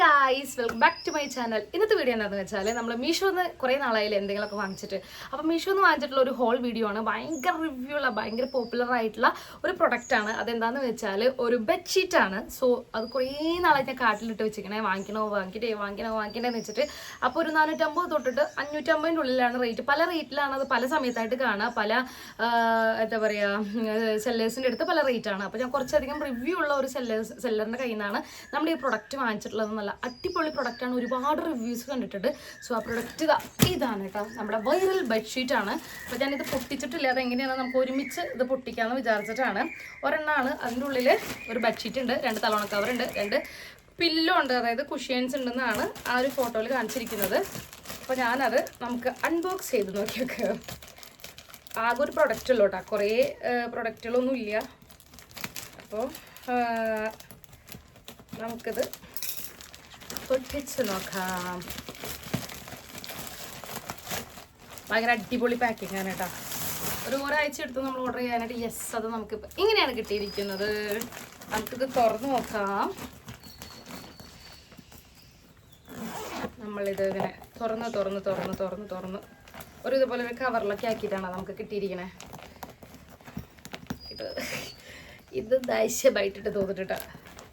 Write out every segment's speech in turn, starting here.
Guys welcome back to my channel ഇന്നത്തെ video എന്താണെന്ന് വെച്ചാൽ നമ്മൾ മീഷോന്ന് കുറേ നാളായി എന്തെങ്കിലുമൊക്കെ വാങ്ങിച്ചിട്ട്. അപ്പോൾ മീഷോന്ന് വാങ്ങിച്ചിട്ടുള്ള ഒരു ഹോൾ വീഡിയോ ആണ്. ഭയങ്കര റിവ്യൂ ഉള്ള ഭയങ്കര പോപ്പുലർ ആയിട്ടുള്ള ഒരു പ്രൊഡക്റ്റ് ആണ്. അതെന്താന്ന് വെച്ചാൽ ഒരു ബെഡ്ഷീറ്റ് ആണ്. സോ അത് കുറേ നാളായി ഞാൻ കാട്ടിലിട്ട് വെച്ചിരിക്കണേ. വാങ്ങിക്കണോ വാങ്ങിക്കട്ടെ വാങ്ങിക്കണോ വാങ്ങിക്കണേ എന്ന് വെച്ചിട്ട്. അപ്പോൾ ഒരു നാനൂറ്റമ്പത് തൊട്ടിട്ട് അഞ്ഞൂറ്റമ്പതിന്റെ ഉള്ളിലാണ് റേറ്റ് പല റേറ്റിലാണ് അത് പല സമയത്തായിട്ട് കാണുക. പല എന്താ പറയുക സെല്ലേഴ്സിന്റെ അടുത്ത് പല റേറ്റാണ് അപ്പോൾ ഞാൻ കുറച്ചധികം റിവ്യൂ ഉള്ള ഒരു സെല്ലേഴ്സ് സെല്ലറിന്റെ കയ്യിൽ നിന്നാണ് നമ്മൾ ഈ പ്രൊഡക്റ്റ് വാങ്ങിച്ചിട്ടുള്ളത് നല്ല അടിപൊളി പ്രൊഡക്റ്റാണ് ഒരുപാട് റിവ്യൂസ് കണ്ടിട്ടുണ്ട്. സോ ആ പ്രൊഡക്റ്റ് ഇതാണ് കേട്ടോ. നമ്മുടെ വൈറൽ ബെഡ്ഷീറ്റ് ആണ്. അപ്പോൾ ഞാനിത് പൊട്ടിച്ചിട്ടില്ല. അത് എങ്ങനെയാണ് നമുക്ക് ഒരുമിച്ച് ഇത് പൊട്ടിക്കാമെന്ന് വിചാരിച്ചിട്ടാണ്. ഒരെണ്ണമാണ് അതിന്റെ ഉള്ളിൽ ഒരു ബെഡ്ഷീറ്റ് ഉണ്ട്. രണ്ട് തലോണ കവർ ഉണ്ട്. രണ്ട് പില്ലോ ഉണ്ട്. അതായത് കുഷ്യൻസ് ഉണ്ടെന്നാണ് ആ ഒരു ഫോട്ടോയിൽ കാണിച്ചിരിക്കുന്നത്. അപ്പോൾ ഞാനത് നമുക്ക് അൺബോക്സ് ചെയ്ത് നോക്കിയൊക്കെ. ആകെ ഒരു പ്രൊഡക്റ്റ് ഉള്ളൂ കേട്ടോ. കുറേ പ്രൊഡക്റ്റുകളൊന്നും ഇല്ല അപ്പോൾ നമുക്കിത് പൊട്ടിച്ച് ഭയങ്കര അടിപൊളി പാക്കിംഗ് ആണ് കേട്ടോ. ഒരു ഒരാഴ്ച എടുത്ത് നമ്മൾ ഓർഡർ ചെയ്യാനായിട്ട് യെസ് അത് നമുക്ക് ഇങ്ങനെയാണ് കിട്ടിയിരിക്കുന്നത്. നമുക്കിത് തുറന്നു നോക്കാം. നമ്മളിത് ഇങ്ങനെ തുറന്ന് തുറന്ന് തുറന്ന് തുറന്ന് തുറന്ന് ഒരു ഇതുപോലെ ഒരു കവറിലൊക്കെ ആക്കിയിട്ടാണ് നമുക്ക് കിട്ടിയിരിക്കണേ. ഇത് ഇത് ദൈശ്യമായിട്ടിട്ട് തോന്നിട്ടിട്ടാ.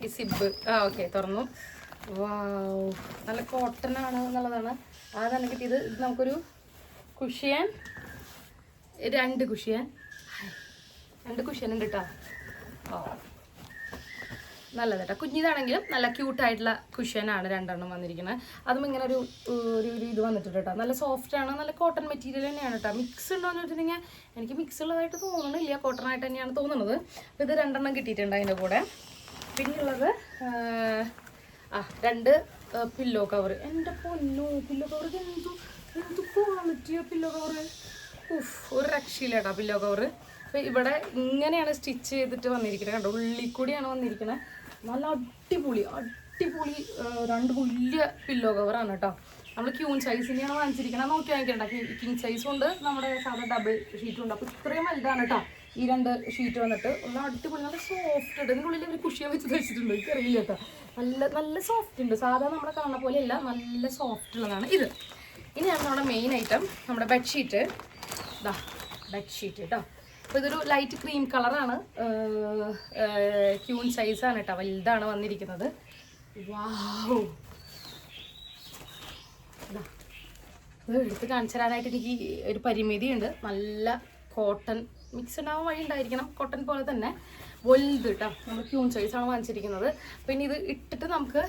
ഈ സിബ് ആ ഓക്കെ തുറന്നു. വാവ്. നല്ല കോട്ടൺ ആണ് എന്നുള്ളതാണ്. അതാണ് കിട്ടിയത്. ഇത് നമുക്കൊരു കുഷ്യൻ. രണ്ട് കുഷ്യൻ. രണ്ട് കുഷ്യൻ ഉണ്ട് കേട്ടോ ഓ. നല്ലത് കേട്ടോ കുഞ്ഞിതാണെങ്കിലും നല്ല ക്യൂട്ടായിട്ടുള്ള കുഷ്യനാണ് രണ്ടെണ്ണം വന്നിരിക്കുന്നത്. അതും ഇങ്ങനെ ഒരു ഒരു ഇത് വന്നിട്ടുണ്ട് കേട്ടോ നല്ല സോഫ്റ്റ് ആണ്. നല്ല കോട്ടൺ മെറ്റീരിയൽ തന്നെയാണ് കേട്ടോ മിക്സ് ഉണ്ടോയെന്ന് വെച്ചിട്ടുണ്ടെങ്കിൽ എനിക്ക് മിക്സ് ഉള്ളതായിട്ട് തോന്നണില്ല. കോട്ടൺ ആയിട്ട് തന്നെയാണ് തോന്നുന്നത് അപ്പോൾ ഇത് രണ്ടെണ്ണം കിട്ടിയിട്ടുണ്ട് അതിന്റെ കൂടെ. പിന്നെയുള്ളത് ആ, രണ്ട് പില്ലോ കവർ എന്റെ പൊന്നോ പില്ലോ കവർ എന്തു എന്ത് ക്വാളിറ്റിയാ പില്ലോ കവർ ഉഫ് ഒരു രക്ഷയില്ലേട്ടാ പില്ലോ കവർ അപ്പം ഇവിടെ ഇങ്ങനെയാണ് സ്റ്റിച്ച് ചെയ്തിട്ട് വന്നിരിക്കുന്നത്. കണ്ടോ ഉള്ളിൽ കൂടിയാണ് വന്നിരിക്കുന്നത്. നല്ല അടിപൊളി അടിപൊളി രണ്ട് വലിയ പില്ലോ കവറാണ് കേട്ടോ. നമ്മൾ ക്യൂൺ സൈസിന്റെയാണ് വാങ്ങിച്ചിരിക്കുന്നത്. നോക്കി വാങ്ങിക്കണ്ട. കിങ് സൈസും ഉണ്ട്. നമ്മുടെ സാധാരണ ഡബിൾ ഷീറ്റും ഉണ്ട്. അപ്പോൾ ഇത്രയും വലുതാണ് കേട്ടോ. ഈ രണ്ട് ഷീറ്റ് വന്നിട്ട് ഒന്ന് അടിപൊളി നല്ല സോഫ്റ്റ് ഉണ്ട് ഉള്ളിൽ ഒരു കുഷിയെ വെച്ച് തയ്ച്ചിട്ടുണ്ട്. എനിക്കറിയില്ല നല്ല നല്ല സോഫ്റ്റ് ഉണ്ട്. സാധാരണ നമ്മളെ കാണുന്ന പോലെയല്ല നല്ല സോഫ്റ്റ് ഉള്ളതാണ് ഇത്. ഇനിയാണ് നമ്മുടെ മെയിൻ ഐറ്റം നമ്മുടെ ബെഡ്ഷീറ്റ് ഇതാ ബെഡ്ഷീറ്റ് കേട്ടോ. അപ്പോൾ ഇതൊരു ലൈറ്റ് ക്രീം കളറാണ് ക്യൂൺ സൈസാണ് കേട്ടോ. വലുതാണ് വന്നിരിക്കുന്നത്. വാവ് ഇത് എടുത്ത് കാണിച്ചു തരാനായിട്ട് എനിക്ക് ഒരു പരിമിതിയുണ്ട്. നല്ല കോട്ടൺ മിക്സ് ഉണ്ടാവാൻ വഴി ഉണ്ടായിരിക്കണം. കോട്ടൺ പോലെ തന്നെ വലുത് കേട്ടോ നമ്മൾ ക്യൂൺ സൈസാണ് വാങ്ങിച്ചിരിക്കുന്നത്. പിന്നെ ഇത് ഇട്ടിട്ട് നമുക്ക്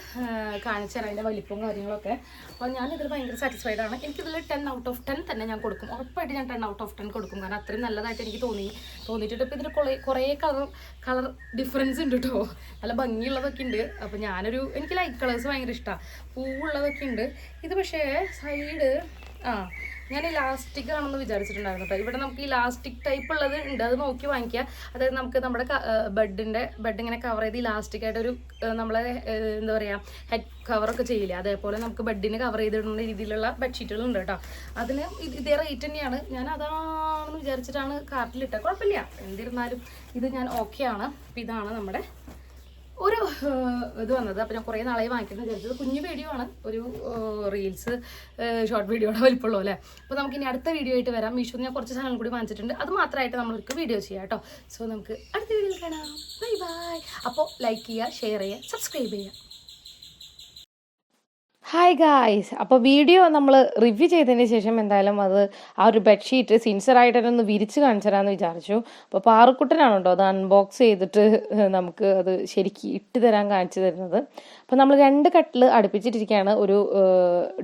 കാണിച്ചു തരാം അതിന്റെ വലിപ്പവും കാര്യങ്ങളൊക്കെ. അപ്പോൾ ഞാൻ ഇതിൽ ഭയങ്കര സാറ്റിസ്ഫൈഡ് ആണ്. എനിക്കിതിൽ ടെൻ ഔട്ട് ഓഫ് ടെൻ തന്നെ ഞാൻ കൊടുക്കും. ഉറപ്പായിട്ട് ഞാൻ ടെൻ ഔട്ട് ഓഫ് ടെൻ കൊടുക്കും. കാരണം അത്രയും നല്ലതായിട്ട് എനിക്ക് തോന്നി തോന്നിയിട്ടുണ്ട്. ഇപ്പോൾ ഇതിൽ കുറേ കുറേ കളർ കളർ ഡിഫറൻസ് ഉണ്ട് കേട്ടോ നല്ല ഭംഗിയുള്ളതൊക്കെ ഉണ്ട്. അപ്പോൾ ഞാനൊരു എനിക്ക് ലൈറ്റ് കളേഴ്സ് ഭയങ്കര ഇഷ്ടമാണ് പൂവുള്ളതൊക്കെ ഉണ്ട്. ഇത് പക്ഷേ സൈഡ് ആ ഞാൻ ഇലാസ്റ്റിക് ആണെന്ന് വിചാരിച്ചിട്ടുണ്ടായിരുന്നു ഇവിടെ നമുക്ക് ഇലാസ്റ്റിക് ടൈപ്പ് ഉള്ളത് ഉണ്ട്. അത് നോക്കി വാങ്ങിക്കുക. അതായത് നമുക്ക് നമ്മുടെ ബെഡിന്റെ ബെഡ് ഇങ്ങനെ കവർ ചെയ്ത് ഇലാസ്റ്റിക് ആയിട്ട് ഒരു നമ്മളെ എന്താ പറയുക ഹെഡ് കവറൊക്കെ ചെയ്യില്ല? അതേപോലെ നമുക്ക് ബെഡിന് കവർ ചെയ്തിടുന്ന രീതിയിലുള്ള ബെഡ്ഷീറ്റുകൾ ഉണ്ട് കേട്ടോ അതിന് ഇതേ റേറ്റ് തന്നെയാണ്. ഞാൻ അതാണെന്ന് വിചാരിച്ചിട്ടാണ് കാർട്ടിലിട്ടത് കുഴപ്പമില്ല. എന്തിരുന്നാലും ഇത് ഞാൻ ഓക്കെ ആണ്. അപ്പം ഇതാണ് നമ്മുടെ ഒരു ഇത് വന്നത്. അപ്പം ഞാൻ കുറേ നാളായി വാങ്ങിക്കുന്നത് വിചാരിച്ചത് കുഞ്ഞു വീഡിയോ ആണ്. ഒരു റീൽസ് ഷോർട്ട് വീഡിയോയുടെ വലിപ്പമുള്ളൂ അല്ലേ അപ്പോൾ നമുക്ക് ഇനി അടുത്ത വീഡിയോ ആയിട്ട് വരാം. മീഷോ ഞാൻ കുറച്ച് സാധനങ്ങൾ കൂടി വാങ്ങിച്ചിട്ടുണ്ട്. അത് മാത്രമായിട്ട് നമ്മളൊരു വീഡിയോ ചെയ്യാം കേട്ടോ. സോ നമുക്ക് അടുത്ത വീഡിയോയിൽ കാണാം. ബൈ ബൈ അപ്പോൾ ലൈക്ക് ചെയ്യുക ഷെയർ ചെയ്യുക സബ്സ്ക്രൈബ് ചെയ്യുക. ഹായ് ഗായ്സ് അപ്പോൾ വീഡിയോ നമ്മൾ റിവ്യൂ ചെയ്തതിന് ശേഷം എന്തായാലും അത് ആ ഒരു ബെഡ്ഷീറ്റ് സിൻസറായിട്ട് ഒന്ന് വിരിച്ച് കാണിച്ചു തരാമെന്ന് വിചാരിച്ചു. അപ്പോൾ പാറക്കുട്ടനാണ് കേട്ടോ അത് അൺബോക്സ് ചെയ്തിട്ട് നമുക്ക് അത് ശരിക്ക് ഇട്ട് തരാൻ കാണിച്ചു തരുന്നത്. അപ്പോൾ നമ്മൾ രണ്ട് കട്ടിൽ അടുപ്പിച്ചിട്ടിരിക്കുകയാണ് ഒരു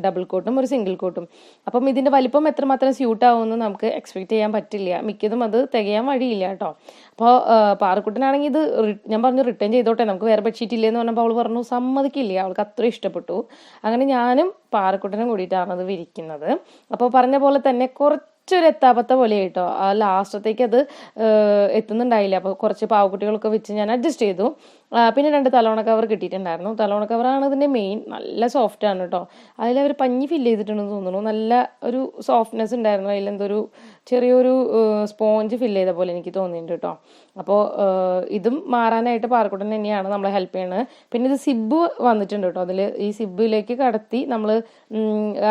ഡബിൾ കോട്ടും ഒരു സിംഗിൾ കോട്ടും അപ്പം ഇതിന്റെ വലിപ്പം എത്രമാത്രം സ്യൂട്ട് ആവുമെന്ന് നമുക്ക് എക്സ്പെക്റ്റ് ചെയ്യാൻ പറ്റില്ല. മിക്കതും അത് തികയാൻ വഴിയില്ല കേട്ടോ. അപ്പോൾ പാറക്കുട്ടനാണെങ്കിൽ ഇത് ഞാൻ പറഞ്ഞു റിട്ടേൺ ചെയ്തോട്ടെ. നമുക്ക് വേറെ ബെഡ്ഷീറ്റ് ഇല്ലെന്ന് പറഞ്ഞപ്പോൾ അവൾ പറഞ്ഞു സമ്മതിക്കില്ല. അവൾക്ക് അത്ര ഇഷ്ടപ്പെട്ടു. അങ്ങനെ ഞാനും പാറക്കുട്ടനും കൂടിയിട്ടാണ് അത് വിരിക്കുന്നത്. അപ്പോൾ പറഞ്ഞ പോലെ തന്നെ കുറച്ചൊരു എത്താപത്ത പോലെ കേട്ടോ ആ ലാസ്റ്റത്തേക്ക് അത് എത്തുന്നുണ്ടായില്ല. അപ്പോൾ കുറച്ച് പാവക്കുട്ടികളൊക്കെ വെച്ച് ഞാൻ അഡ്ജസ്റ്റ് ചെയ്തു. പിന്നെ രണ്ട് തലോണ കവർ കിട്ടിയിട്ടുണ്ടായിരുന്നു. തലോണ കവറാണ് ഇതിന്റെ മെയിൻ നല്ല സോഫ്റ്റ് ആണ് കേട്ടോ അവർ പഞ്ഞി ഫില്ല് ചെയ്തിട്ടുണ്ടെന്ന് തോന്നുന്നു. നല്ല ഒരു സോഫ്റ്റ്നെസ് ഉണ്ടായിരുന്നു. അതിലെന്തൊരു ചെറിയൊരു സ്പോഞ്ച് ഫില്ല് ചെയ്ത പോലെ എനിക്ക് തോന്നിയിട്ടുണ്ട് കേട്ടോ അപ്പോൾ ഇതും മാറാനായിട്ട് പാറക്കുട്ടൻ തന്നെയാണ് നമ്മളെ ഹെൽപ്പ് ചെയ്യുന്നത് പിന്നെ ഇത് സിബ്ബ് വന്നിട്ടുണ്ട് കേട്ടോ അതിൽ ഈ സിബ്ബിലേക്ക് കടത്തി നമ്മൾ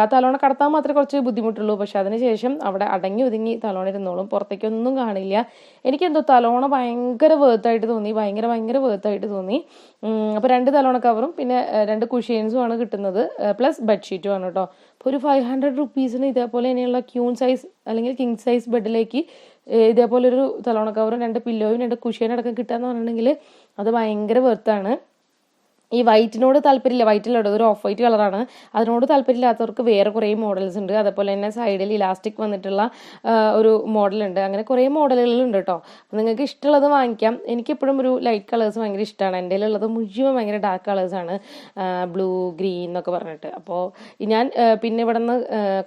ആ തലോണ കടത്താൻ മാത്രമേ കുറച്ച് ബുദ്ധിമുട്ടുള്ളൂ. പക്ഷെ അതിനുശേഷം അവിടെ അടങ്ങി ഒതുങ്ങി തലോണ ഇരുന്നോളും. പുറത്തേക്കൊന്നും കാണില്ല. എനിക്കെന്തോ തലോണ ഭയങ്കര വേർത്തായിട്ട് തോന്നി. ഭയങ്കര ഭയങ്കര വേർത്തായിട്ട് തോന്നി. അപ്പോൾ രണ്ട് തലോണ കവറും പിന്നെ രണ്ട് കുഷ്യൻസും ആണ് കിട്ടുന്നത്. പ്ലസ് ബെഡ്ഷീറ്റും ആണ് കേട്ടോ അപ്പോൾ ഒരു ഫൈവ് ഹൺഡ്രഡ് റുപ്പീസിന് ഇതേപോലെ ഇനിയുള്ള ക്യൂൺ സൈസ് അല്ലെങ്കിൽ കിങ് സൈസ് ബെഡിലേക്ക് ഇതേപോലെ ഒരു തലോണ കവറും രണ്ട് പില്ലോയും രണ്ട് കുഷ്യനും അടക്കം കിട്ടുക എന്ന് പറഞ്ഞിട്ടുണ്ടെങ്കിൽ അത് ഭയങ്കര വെർത്താണ് ഈ വൈറ്റിനോട് താല്പര്യമില്ല. വൈറ്റിലുണ്ട് ഒരു ഓഫ് വൈറ്റ് കളറാണ്. അതിനോട് താല്പര്യമില്ലാത്തവർക്ക് വേറെ കുറേ മോഡൽസ് ഉണ്ട്. അതേപോലെ തന്നെ സൈഡിൽ ഇലാസ്റ്റിക് വന്നിട്ടുള്ള ഒരു മോഡലുണ്ട് അങ്ങനെ കുറേ മോഡലുകളുണ്ട് കേട്ടോ അപ്പോൾ നിങ്ങൾക്ക് ഇഷ്ടമുള്ളത് വാങ്ങിക്കാം. എനിക്കെപ്പോഴും ഒരു ലൈറ്റ് കളേഴ്സ് ഭയങ്കര ഇഷ്ടമാണ്. എന്റെ ഉള്ളത് മുഴുവൻ ഭയങ്കര ഡാർക്ക് കളേഴ്സാണ് ബ്ലൂ ഗ്രീൻ എന്നൊക്കെ പറഞ്ഞിട്ട്. അപ്പോൾ ഞാൻ പിന്നെ ഇവിടെ നിന്ന്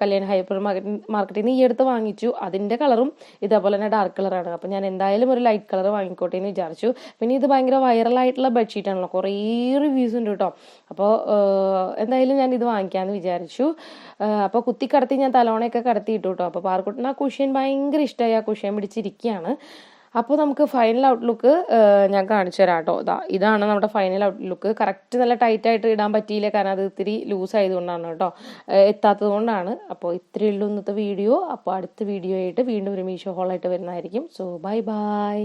കല്യാൺ ഹൈപ്പർ മാർക്കറ്റ് മാർക്കറ്റിൽ നിന്ന് ഈ അടുത്ത് വാങ്ങിച്ചു. അതിന്റെ കളറും ഇതേപോലെ തന്നെ ഡാർക്ക് കളറാണ് അപ്പോൾ ഞാൻ എന്തായാലും ഒരു ലൈറ്റ് കളർ വാങ്ങിക്കോട്ടെ എന്ന് വിചാരിച്ചു. പിന്നെ ഇത് ഭയങ്കര വൈറലായിട്ടുള്ള ബെഡ്ഷീറ്റ് ആണല്ലോ. കുറേ റിവ്യൂസ് ഉണ്ട് കേട്ടോ അപ്പോൾ എന്തായാലും ഞാൻ ഇത് വാങ്ങിക്കാമെന്ന് വിചാരിച്ചു. അപ്പോൾ കുത്തി കടത്തി ഞാൻ തലോണയൊക്കെ കടത്തിയിട്ടു കേട്ടോ അപ്പോൾ പാർക്കുട്ടിന് ആ കുഷ്യൻ ഭയങ്കര ഇഷ്ടമായി ആ കുഷ്യൻ പിടിച്ചിരിക്കുകയാണ് അപ്പോൾ നമുക്ക് ഫൈനൽ ഔട്ട്ലുക്ക് ഞാൻ കാണിച്ചു തരാം കേട്ടോ ഇതാ ഇതാണ് നമ്മുടെ ഫൈനൽ ഔട്ട്ലുക്ക് കറക്റ്റ് നല്ല ടൈറ്റ് ആയിട്ട് ഇടാൻ പറ്റിയില്ല. കാരണം അത് ഇത്തിരി ലൂസ് ആയതുകൊണ്ടാണ് കേട്ടോ. എത്താത്തത് കൊണ്ടാണ് അപ്പോൾ ഇത്രയേ ഉള്ളൂ ഇന്നത്തെ വീഡിയോ അപ്പോൾ അടുത്ത വീഡിയോ ആയിട്ട് വീണ്ടും ഒരു മീഷോ ഹോളായിട്ട് വരുന്നതായിരിക്കും. So bye bye